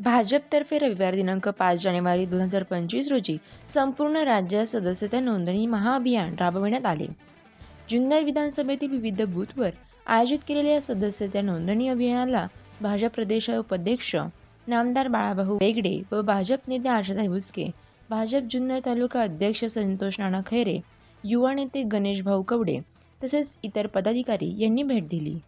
भाजपतर्फे रविवार दिनांक पाच जानेवारी दोन हजार पंचवीस रोजी संपूर्ण राज्यात सदस्यता नोंदणी महाअभियान राबविण्यात आले. जुन्नर विधानसभेतील विविध बूथवर आयोजित केलेल्या सदस्यता नोंदणी अभियानाला भाजप प्रदेश उपाध्यक्ष नामदार बाळाभाऊ बेगडे व भाजप नेते आशाताई भुसके भाजप जुन्नर तालुका अध्यक्ष संतोष नाना खैरे युवा नेते गणेश भाऊ कवडे तसेच इतर पदाधिकारी यांनी भेट दिली.